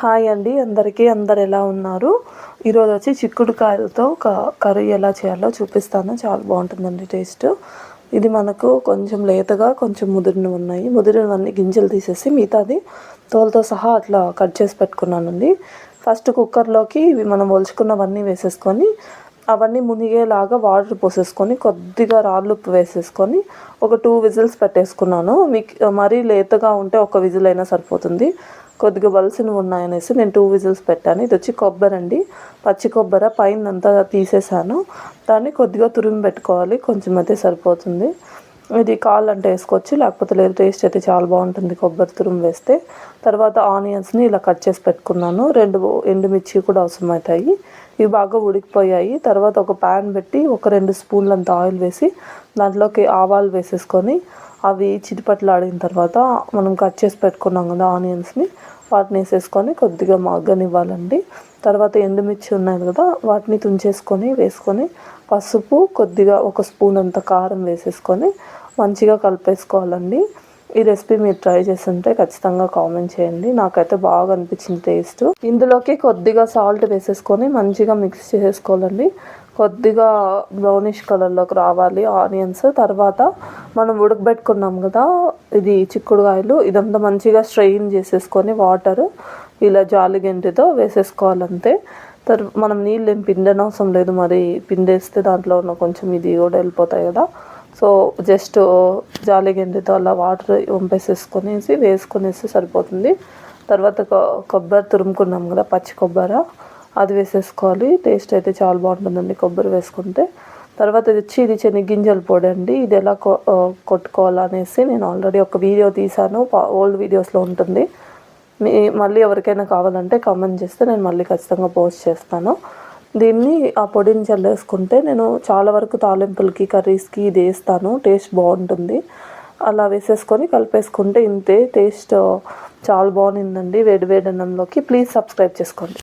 Hi అండి అందరికీ అందరు ఎలా ఉన్నారు? ఈరోజు వచ్చి చిక్కుడుకాయలతో ఒక కర్రీ ఎలా చేయాలో చూపిస్తాను. చాలా బాగుంటుందండి టేస్ట్. ఇది మనకు కొంచెం లేతగా కొంచెం ముదిరినవి ఉన్నాయి. ముదిరినవన్నీ గింజలు తీసేసి మిగతాది తోలతో సహా అట్లా కట్ చేసి పెట్టుకున్నానండి. ఫస్ట్ కుక్కర్లోకి ఇవి మనం ఒలుచుకున్నవన్నీ వేసేసుకొని అవన్నీ మునిగేలాగా వాటర్ పోసేసుకొని కొద్దిగా రాళ్ళు ఉప్పు వేసేసుకొని ఒక టూ విజిల్స్ పెట్టేసుకున్నాను. మీకు మరీ లేతగా ఉంటే ఒక విజిల్ అయినా సరిపోతుంది. కొద్దిగా వలసలు ఉన్నాయనేసి నేను టూ విజిల్స్ పెట్టాను. ఇది వచ్చి కొబ్బరి అండి. పచ్చి కొబ్బరి పైన అంతా తీసేసాను. దాన్ని కొద్దిగా తురిమి పెట్టుకోవాలి. కొంచెం అయితే సరిపోతుంది. ఇది కాళ్ళంటే వేసుకోవచ్చు. లేకపోతే లేదు టేస్ట్ అయితే చాలా బాగుంటుంది కొబ్బరి తురుము వేస్తే. తర్వాత ఆనియన్స్ని ఇలా కట్ చేసి పెట్టుకున్నాను. రెండు ఎండుమిర్చి కూడా అవసరమవుతాయి ఇవి బాగా ఉడికిపోయాయి. తర్వాత ఒక ప్యాన్ పెట్టి ఒక రెండు స్పూన్లంత ఆయిల్ వేసి దాంట్లోకి ఆవాలు వేసేసుకొని అవి చిటిపట్లాడిన తర్వాత మనం కట్ చేసి పెట్టుకున్నాం కదా ఆనియన్స్ని వాటిని వేసేసుకొని కొద్దిగా మగ్గనివ్వాలండి. తర్వాత ఎండుమిర్చి ఉన్నాయి కదా వాటిని తుంచేసుకొని వేసుకొని పసుపు కొద్దిగా ఒక స్పూన్ అంత కారం వేసేసుకొని మంచిగా కలిపేసుకోవాలండి. ఈ రెసిపీ మీరు ట్రై చేస్తుంటే ఖచ్చితంగా కామెంట్ చేయండి. నాకైతే బాగా అనిపించింది టేస్ట్. ఇందులోకి కొద్దిగా సాల్ట్ వేసేసుకొని మంచిగా మిక్స్ చేసేసుకోవాలండి. కొద్దిగా బ్రౌనిష్ కలర్లోకి రావాలి ఆనియన్స్. తర్వాత మనం ఉడకబెట్టుకున్నాం కదా ఇది చిక్కుడుకాయలు ఇదంతా మంచిగా స్ట్రెయిన్ చేసేసుకొని వాటర్ ఇలా జాలి గంటితో వేసేసుకోవాలంతే. తర్వాత మనం నీళ్ళు ఏం పిండనవసరం లేదు. మరి పిండేస్తే దాంట్లో ఉన్న కొంచెం ఇది కూడా వెళ్ళిపోతాయి కదా. సో జస్ట్ జాలి గిండితో అలా వాటర్ వంపేసేసుకొనేసి వేసుకొనేసి సరిపోతుంది. తర్వాత కొబ్బరి తురుముకున్నాం కదా పచ్చి కొబ్బరి. అది వేసేసుకోవాలి. టేస్ట్ అయితే చాలా బాగుంటుందండి కొబ్బరి వేసుకుంటే. తర్వాత ఇది వచ్చి ఇది శనగ్గింజల పొడి అండి. ఇది ఎలా కొట్టుకోవాలనేసి నేను ఆల్రెడీ ఒక వీడియో తీసాను ఓల్డ్ వీడియోస్లో ఉంటుంది. మీ మళ్ళీ ఎవరికైనా కావాలంటే కామెంట్ చేస్తే నేను మళ్ళీ ఖచ్చితంగా పోస్ట్ చేస్తాను. దీన్ని ఆ పొడిని చల్లేసుకుంటే నేను చాలా వరకు తాలింపులకి కర్రీస్కి ఇది వేస్తాను. టేస్ట్ బాగుంటుంది. అలా వేసేసుకొని కలిపేసుకుంటే ఇంతే టేస్ట్ చాలా బాగుందండి. వేడి వేడి అన్నంలోకి. ప్లీజ్ సబ్స్క్రైబ్ చేసుకోండి.